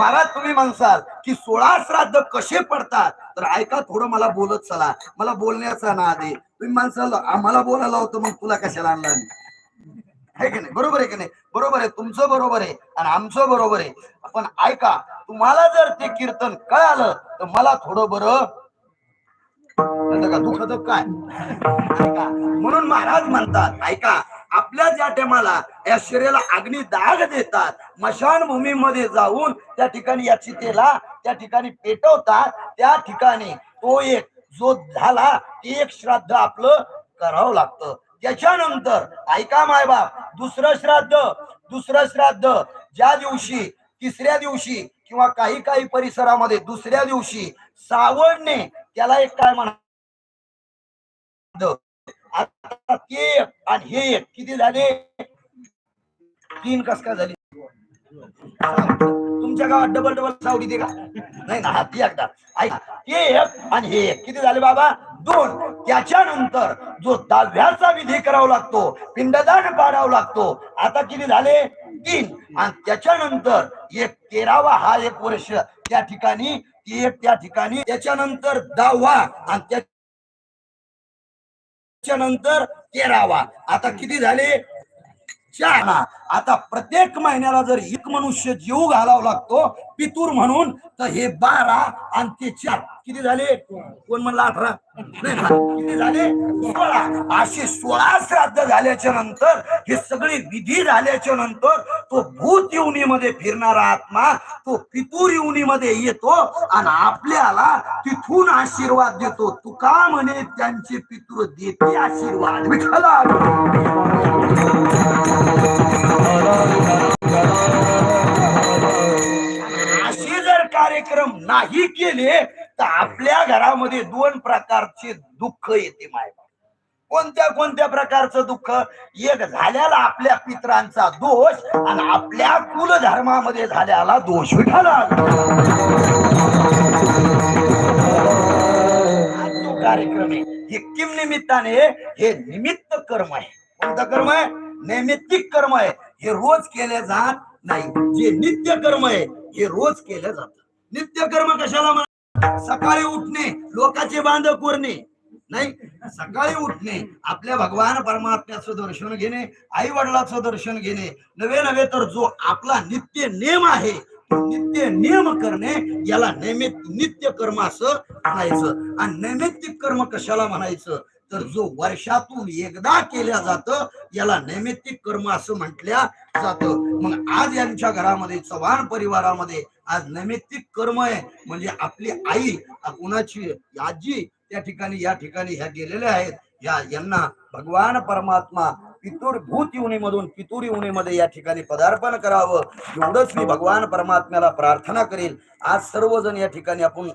महाराज तुम्ही म्हणसाल की सोळा श्राद्ध कसे पडतात? तर ऐका थोडं मला बोलत चला. मला बोलण्याचा ना आहे. तुम्ही म्हणसाल आम्हाला बोलायला होतं मग तुला कशाला आणला आहे की नाही? बरोबर आहे की नाही? बरोबर आहे. तुमचं बरोबर आहे आणि आमचं बरोबर आहे. पण ऐका तुम्हाला जर ते कीर्तन कळालं तर मला थोडं बरं. का? दुखत काय? म्हणून महाराज म्हणतात ऐका आपल्या ज्या टायमाला या शरीराला अग्नी दाग देतात मशानभूमीमध्ये जाऊन त्या ठिकाणी या चितेला त्या ठिकाणी पेटवतात त्या ठिकाणी तो एक जो झाला ते एक श्राद्ध आपलं करावं लागतं. त्याच्यानंतर ऐका मायबाप दुसरं श्राद्ध दुसरं श्राद्ध ज्या दिवशी तिसऱ्या दिवशी किंवा काही काही परिसरामध्ये दुसऱ्या दिवशी सावडणे त्याला एक काय म्हणा आता ते आणि हे एक किती झाले? तीन कस काय झाली? तुमच्या गावात डबल डबल सावडी दे का? नाही ना ती एकदा. ऐका ते एक आणि हे एक. किती झाले बाबा? दोन. त्याच्यानंतर जो दहाव्याचा विधी करावा लागतो पिंडदान पाडावा लागतो आता किती झाले? तीन. आणि त्याच्यानंतर एक तेरावा हा एक वर्ष त्या ठिकाणी ती एक त्या ठिकाणी. त्याच्यानंतर दहावा आणि त्या त्याच्यानंतर तेरावा आता किती झाले? चार आता प्रत्येक महिन्याला जर एक मनुष्य जीव घालावा लागतो पितूर म्हणून तर हे बारा आणि ते चार. किती झाले? कोण म्हणला अठरा? किती झाले? सोळा. असे सोळा श्राद्ध झाल्याच्यानंतर हे सगळे विधी झाल्याच्यानंतर तो भूत युनीमध्ये फिरणारा आत्मा तो पितूर युनीमध्ये येतो आणि आपल्याला तिथून आशीर्वाद देतो. तुका म्हणे त्यांचे पितूर देते आशीर्वाद. विठ्ठला. असे जर कार्यक्रम नाही केले तर आपल्या घरामध्ये दोन प्रकारचे दुःख येते मायबा कोणत्या कोणत्या प्रकारचं दुःख? एक झाल्याला आपल्या पित्रांचा दोष आणि आपल्या कुलधर्मामध्ये झाल्याला दोष विठाला. हा कार्यक्रम आहे. हे किम निमित्ताने हे निमित्त कर्म आहे. कोणतं कर्म आहे? नैमित्तिक कर्म आहे. हे रोज केले जात नाही. जे नित्य कर्म आहे हे रोज केलं जात. नित्य कर्म कशाला म्हणा? सकाळी उठणे लोकांचे बांध कोरणे. नाही सकाळी उठणे आपल्या भगवान परमात्म्याचं दर्शन घेणे आई वडिलाचं दर्शन घेणे. नवे नवे तर जो आपला नित्य नेम आहे नित्य नियम करणे याला नैमित नित्य कर्म असं म्हणायचं. आणि नैमित्तिक कर्म कशाला म्हणायचं? तर जो वर्षातून एकदा केल्या जातं याला नैमित्तिक कर्म असं म्हटल्या जात. मग आज यांच्या घरामध्ये चव्हाण परिवारामध्ये आज नैमित्तिक कर्म आहे. म्हणजे आपली आई कुणाची आजी त्या ठिकाणी या ठिकाणी ह्या गेलेल्या आहेत. या यांना भगवान परमात्मा पितूर भूत योनीमधून पितूर योनीमध्ये या ठिकाणी पदार्पण करावं. एवढंच मी भगवान परमात्म्याला प्रार्थना करेल. आज सर्वजण या ठिकाणी आपण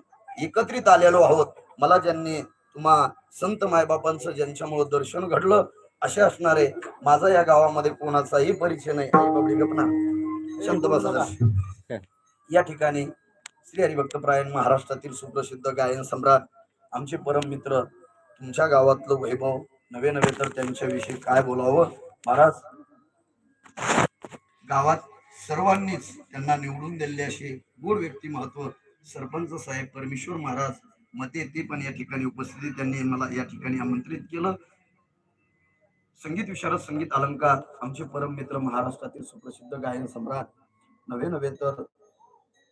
एकत्रित आलेलो आहोत. मला ज्यांनी तुम्हा संत मायबापांचं ज्यांच्यामुळे दर्शन घडलं असे असणारे माझा या गावामध्ये कोणाचाही परिचय नाही. आई बाबडी गपना शांत बसा. या ठिकाणी श्री हरिभक्तप्रायण महाराष्ट्रातील सुप्रसिद्ध गायन सम्राट आमचे परम मित्र तुमच्या गावातलं वैभव नवे नवे तर त्यांच्याविषयी काय बोलावं? महाराज गावात सर्वांनीच त्यांना निवडून दिलेले असे गोड व्यक्तिमत्व सरपंच साहेब परमेश्वर महाराज मते ते पण या ठिकाणी उपस्थिती त्यांनी मला या ठिकाणी आमंत्रित केलं. संगीत विशारद संगीत अलंकार आमचे परम मित्र महाराष्ट्रातील सुप्रसिद्ध गायन सम्राट. नवे नवे तर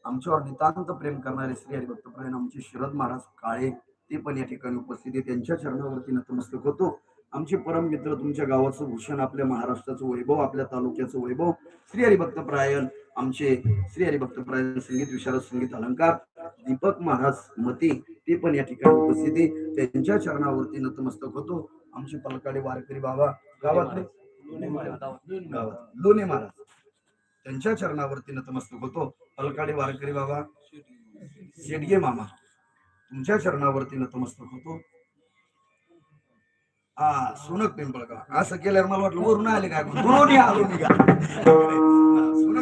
आमच्यावर नितांत प्रेम करणारे श्री हरिभक्तप्रायण आमचे शरद महाराज काळे ते पण या ठिकाणी उपस्थित आहे त्यांच्या चरणावरती नतमस्तक होतो. आमचे परम मित्र तुमच्या गावाचं भूषण आपल्या महाराष्ट्राचं वैभव आपल्या तालुक्याचं वैभव श्री हरिभक्तप्रायण आमचे श्री हरिभक्तप्रायण संगीत विशारद संगीत अलंकार दीपक महाराज मते ते पण या ठिकाणी उपस्थित आहे. त्यांच्या चरणावरती नतमस्तक होतो. आमचे पलकाडे वारकरी बाबा गावातले गावात. लोणे महाराज. त्यांच्या चरणावरती नतमस्तक होतो. पलकाडे वारकरी बाबा शेडगे मामा तुमच्या चरणावरती नतमस्तक होतो. हा सुनक पिंपळगाव. असं केल्यावर मला वाटलं वरून आले काय दोन्ही आलो मी का?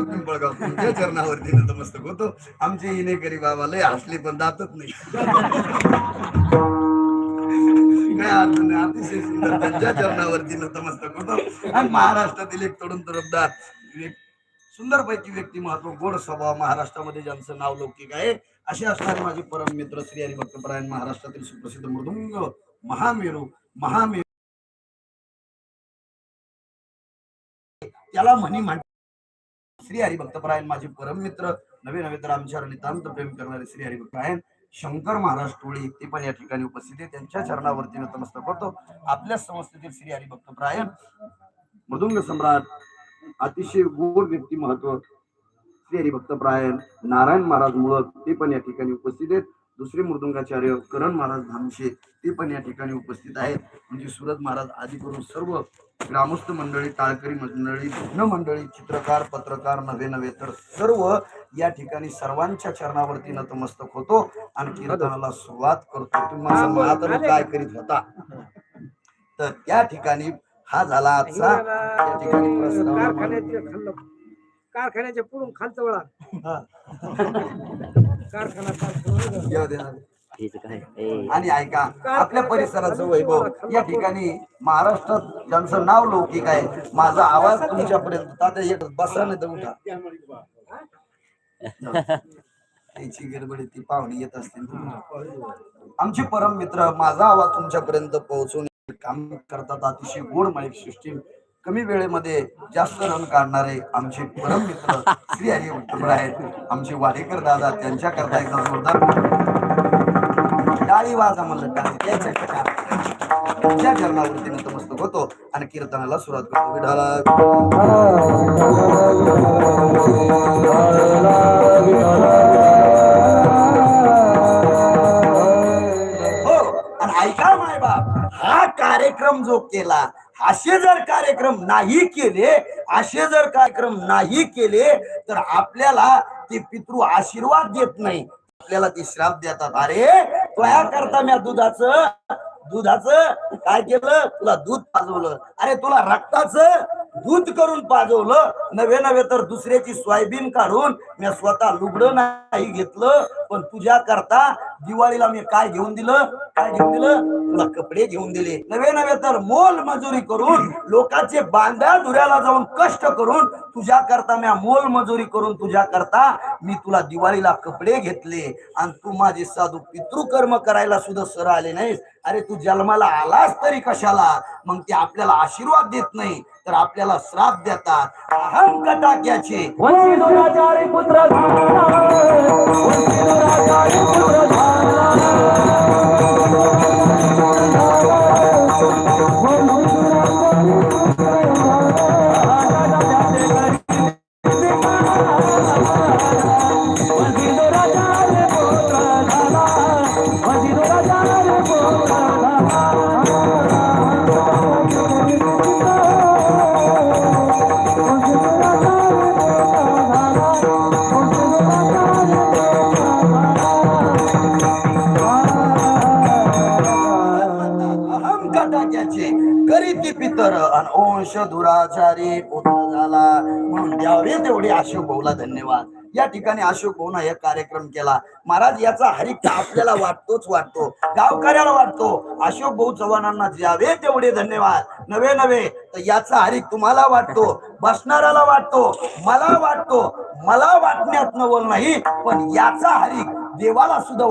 पिंपळगाव तुमच्या चरणावरती नतमस्तक होतो. आमचे इनेकरी बाबा लय हसले पण दातच नाही. काय अर्थ नाही अतिशय सुंदर. त्यांच्या चरणावरती नतमस्तक होतो. आणि महाराष्ट्रातील एक तरुण तरफदार एक सुंदरपैकी व्यक्तिमत्व गोड स्वभाव महाराष्ट्रामध्ये ज्यांचं नाव लौकिक आहे असे असणारे माझे परम मित्र श्री हरिभक्तपरायण महाराष्ट्रातील सुप्रसिद्ध मृदुंग महामेरू महामेरू. त्याला म्हणी म्हण श्री हरिभक्तपरायण माझे परम मित्र नवे नवे तर आमच्यावर नितांत प्रेम करणारे श्री हरिभक्तपरायण शंकर महाराज टोळी ते पण या ठिकाणी उपस्थित आहे त्यांच्या चरणावरती नतमस्तक होतो. आपल्या संस्थेतील श्री हरिभक्तपरायण मृदुंग सम्राट अतिशय गोड व्यक्ती श्री हरिभक्तपरायण नारायण महाराज मुळक ते पण या ठिकाणी उपस्थित आहेत. दुसरे मृदुंगाचार्य करण महाराज धामशे ते पण या ठिकाणी उपस्थित आहेत. म्हणजे सुरत महाराज आदी करून सर्व ग्रामस्थ मंडळी टाळकरी मंडळी भजन मंडळी चित्रकार पत्रकार नवे नवे तर सर्व या ठिकाणी सर्वांच्या चरणावरती नतमस्तक होतो आणि कीर्तनाला सुरुवात करतो. तुम्ही माझं महात्मा काय करीत होता? तर त्या ठिकाणी हा झाला आजचा. या ठिकाणी कारखान्याच्या पुढून खालचं वळा. हा. कारखाना कारखाना येऊ दे ना. हेच काय? ए, आणि ऐका आपल्या परिसराचं वैभव या ठिकाणी महाराष्ट्रात ज्यांचं नाव लौकिक आहे माझा आवाज तुमच्यापर्यंत तात्या एक बसा नाही तर उठा. त्याची गडबडी ती पाहुणे येत असतील आमचे परम मित्र माझा आवाज तुमच्यापर्यंत पोहोचवून काम करतात अतिशय गोड माईक सिस्टीम कमी वेळेमध्ये जास्त रन काढणारे आमचे परम मित्र श्री हरी उत्तम आहेत. आमचे वाडेकर दादा त्यांच्याकरता एकदा जोरदार टाळी वाजा म्हणलं? त्यांच्या चरणावरती नतमस्तक होतो आणि कीर्तनाला सुरुवात करतो. विठाला हो आणि ऐका माय बाप हा कार्यक्रम जो केला असे जर कार्यक्रम नाही केले असे जर कार्यक्रम नाही केले तर आपल्याला ते पितृ आशीर्वाद देत नाही. आपल्याला ते श्राप देतात. अरे तया करता म्या दुधाचं. दुधाचं काय केलं? तुला दूध पाजवलं. अरे तुला रक्ताचं दूध करून पाजवलं. नवे नवे तर दुसऱ्याची सोयाबीन काढून मी स्वतः लुगडं नाही घेतलं पण तुझ्या करता दिवाळीला मी काय घेऊन दिलं? काय घेऊन दिलं? तुला कपडे घेऊन दिले. नवे नवे तर मोल मजुरी करून लोकांचे बांध्या धुऱ्याला जाऊन कष्ट करून तुझ्या करता मी मोल मजुरी करून तुझ्या करता मी तुला दिवाळीला कपडे घेतले. आणि तू माझे साधू पितृकर्म करायला सुद्धा सर आले नाहीस. अरे तू जन्माला आलास तरी कशाला? मग ते आपल्याला आशीर्वाद देत नाही तर आपल्याला श्राप देतात. अहम कटाक्याचे. पुत्र अन दुराचारी पुत्र झाला. म्हणून द्यावे तेवढे अशोक भाऊला धन्यवाद. या ठिकाणी अशोक भाऊन हे कार्यक्रम केला. महाराज याचा हरिक आपल्याला वाटतोच वाटतो. गावकऱ्याला वाटतो. अशोक भाऊ चव्हाणांना द्यावे तेवढे धन्यवाद. नवे नवे. तर याचा हरिक तुम्हाला वाटतो. बसणाऱ्याला वाटतो. मला वाटतो. मला वाटण्यात नवल नाही पण याचा हरिक देवाला सुद्धा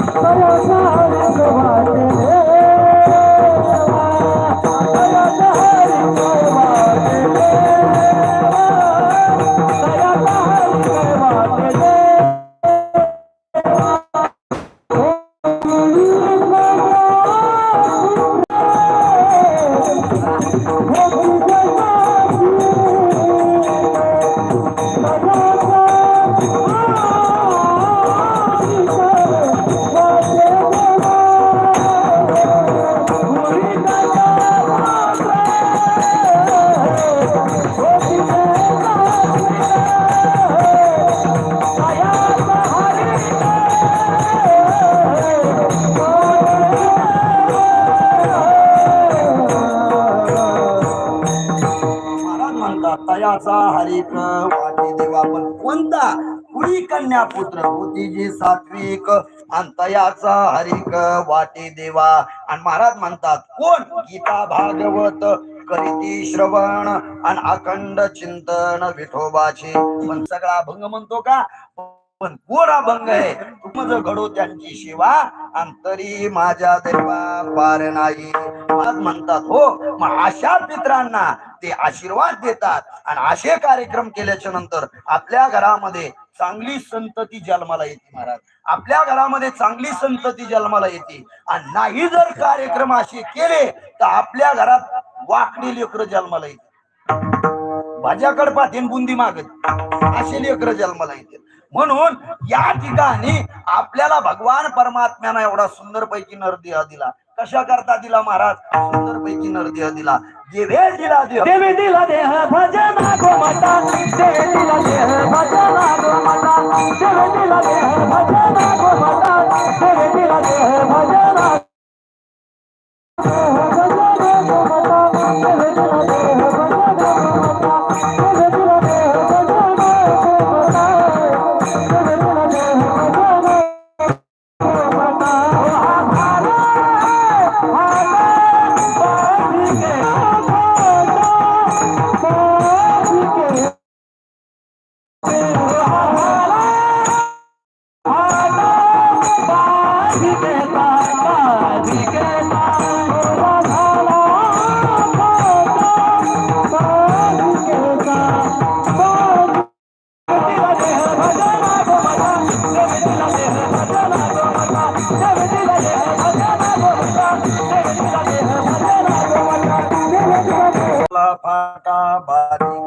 महाराज म्हणतात हरिक वाटी देवा. पण कोणता? कुणी कन्या पुत्र जी सात्विक. अंतयाचा हरिक वाटी देवा. आणि महाराज म्हणतात कोण? गीता भागवत करीती श्रवण आणि अखंड चिंतन विठोबाचे. पण सगळा अभंग म्हणतो का? पण कोण अभंग आहे. तुम घडो त्यांची सेवा अंतरी माझ्या देवा पार नाही. आज म्हणतात हो मग अशा मित्रांना ते आशीर्वाद देतात. आणि असे कार्यक्रम केल्याच्यानंतर आपल्या घरामध्ये चांगली संतती जन्माला येते महाराज. आपल्या घरामध्ये चांगली संतती जन्माला येते. आणि नाही जर कार्यक्रम असे केले तर आपल्या घरात वाकडी लेकर जन्माला येते भाज्याकड पाठीन बुंदी मागत असे लेकर जन्माला येते म्हणून या ठिकाणी आपल्याला भगवान परमात्म्यानं एवढा सुंदर पैकी नरदेह दिला. कशा करता दिला महाराज? सुंदर पैकी नरदेह दिला. देवे दिला देह. देवे दिला देह भजन गो माता. देवी दिला देह भजन गो माता. देवी दिला देह भजन गो माता. देवी दिला देह भजन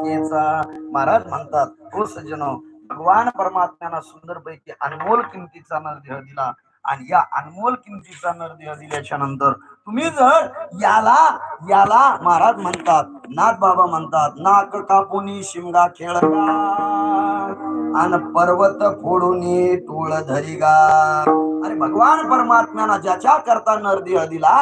बालिकेचा महाराज म्हणतात हो सज्जन भगवान परमात्म्यानं सुंदर पैकी अनमोल किमतीचा नरदेह दिला आणि या अनमोल किमतीचा नरदेह दिल्याच्या नंतर तुम्ही जर याला याला महाराज म्हणतात नाथ बाबा म्हणतात नाक कापुनी शिमगा खेळगा आणि पर्वत फोडून टोळ धरिगा. अरे भगवान परमात्म्यानं ज्याच्या करता नरदेह दिला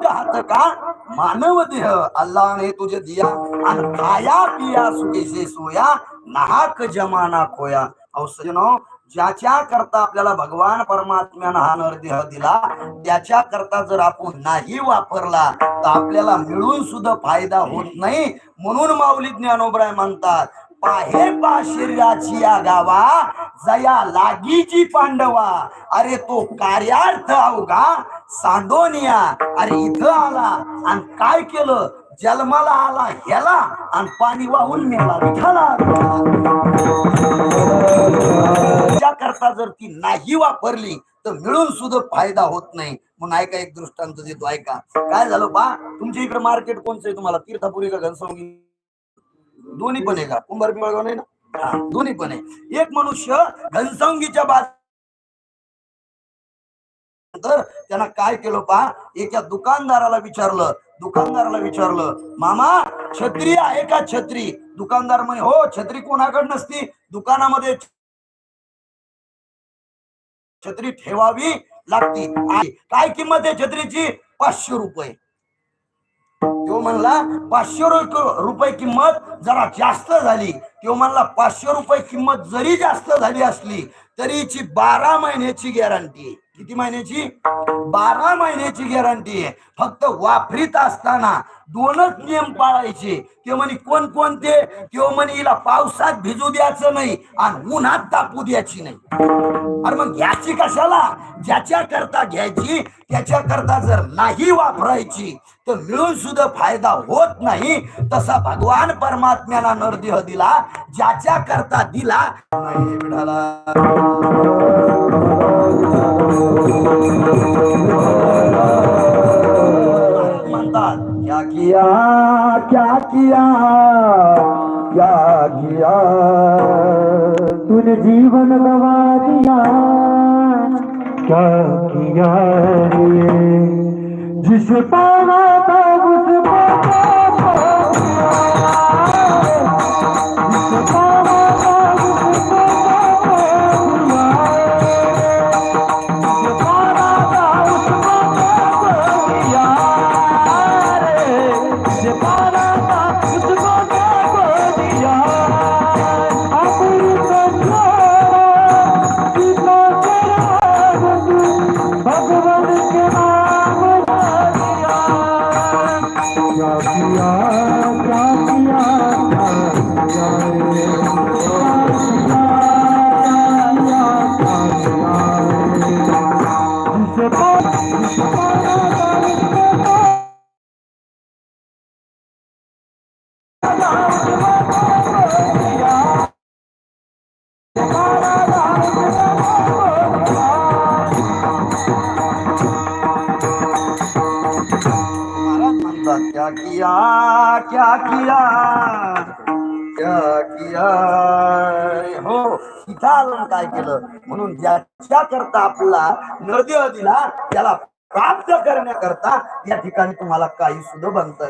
अंग हात का? मानव देह. अल्लाने तुझे दिया आणि खाया पिया सुखीसे सोया नाहक जमाना खोया. अहो ज्याच्या करता आपल्याला भगवान परमात्म्यानं हा नरदेह दिला त्याच्या करता जर आपण नाही वापरला तर आपल्याला मिळून सुद्धा फायदा होत नाही म्हणून माऊली ज्ञानोबराय म्हणतात पाहे पा शरीराची या गावा जया लागीची पांडवा. अरे तो कार्यार्थ अवघा सांडोनिया. अरे इथं आला आणि काय केलं? जन्माला आला ह्याला आणि पाणी वाहून मेला विठाला करता जर ती नाही वापरली तर मिळून सुद्धा फायदा होत नाही. म्हणून ऐका एक दृष्टांत देतो ऐका. काय झालं बा? तुमच्या इकडे मार्केट कोणचं आहे तुम्हाला? तीर्थापुरी का घनसंगी दोन्ही पण आहे का? कुंभार पिंपळगाव नाही ना? दोन्ही पण आहे. एक मनुष्य घनसंगीच्या बाद तर त्यांना काय केलं पहा? एका दुकानदाराला विचारलं. दुकानदाराला विचारलं मामा छत्री आहे का छत्री? दुकानदार म्हणे हो छत्री कोणाकडे नसती. दुकानामध्ये छत्री ठेवावी लागती. काय किंमत आहे छत्रीची? पाचशे रुपये. तो म्हणला पाचशे रुपये किंमत जरा जास्त झाली तो म्हणला पाचशे रुपये किंमत जरी जास्त झाली असली तरीची बारा महिन्याची गॅरंटी आहे. किती महिन्याची? बारा महिन्याची गॅरंटी आहे. फक्त वापरीत असताना दोनच नियम पाळायचे. ते म्हणे कोण कोणते तो म्हणे हिला पावसात भिजू द्यायचं नाही आणि उन्हात तापू द्यायची नाही. अरे मग घ्यायची कशाला? ज्याच्या करता घ्यायची त्याच्या करता जर नाही वापरायची तर मिळून सुद्धा फायदा होत नाही तसा भगवान परमा परमात्म्याला नरदेह दिला ज्याच्या करता दिला, नाही विठाला. म्हणतात, क्या किया क्या किया क्या किया तूने जीवन गवा दिया क्या किया रे जिस पाना था, उस दिया। Thank you. क्या किया? क्या किया? हो इथं आलं काय केलं? म्हणून ज्याच्या करता आपला नरदेह दिला त्याला प्राप्त करण्याकरता या ठिकाणी तुम्हाला काही सुद्धा बनत